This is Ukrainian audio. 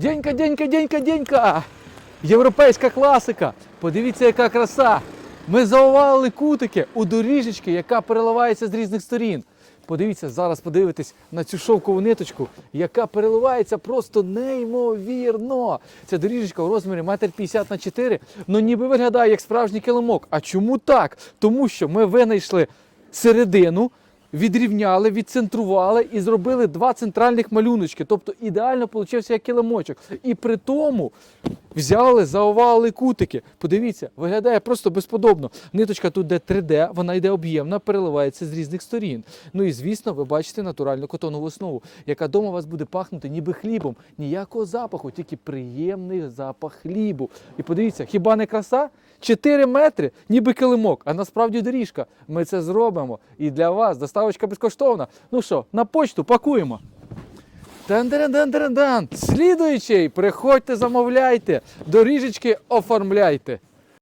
Денька, денька, денька, денька. Європейська класика. Подивіться, яка краса. Ми заували кутики у доріжечки, яка переливається з різних сторін. Подивіться, зараз подивитесь на цю шовкову ниточку, яка переливається просто неймовірно. Ця доріжечка у розмірі 1,50 на 4, ну ніби виглядає як справжній килимок. А чому так? Тому що ми винайшли середину, відрівняли, відцентрували і зробили два центральних малюночки. Тобто ідеально получився як килимочок. І при тому взяли, заували кутики. Подивіться, виглядає просто безподобно. Ниточка тут де 3D, вона йде об'ємна, переливається з різних сторін. Ну і звісно, ви бачите натуральну котонову основу, яка дома вас буде пахнути ніби хлібом. Ніякого запаху, тільки приємний запах хлібу. І подивіться, хіба не краса? 4 метри, ніби килимок, а насправді доріжка. Ми це зробимо. І для вас доставочка безкоштовна. Ну що, на почту пакуємо. Дан-дан-дан-дан-дан. Слідуючий, приходьте, замовляйте, доріжечки оформляйте.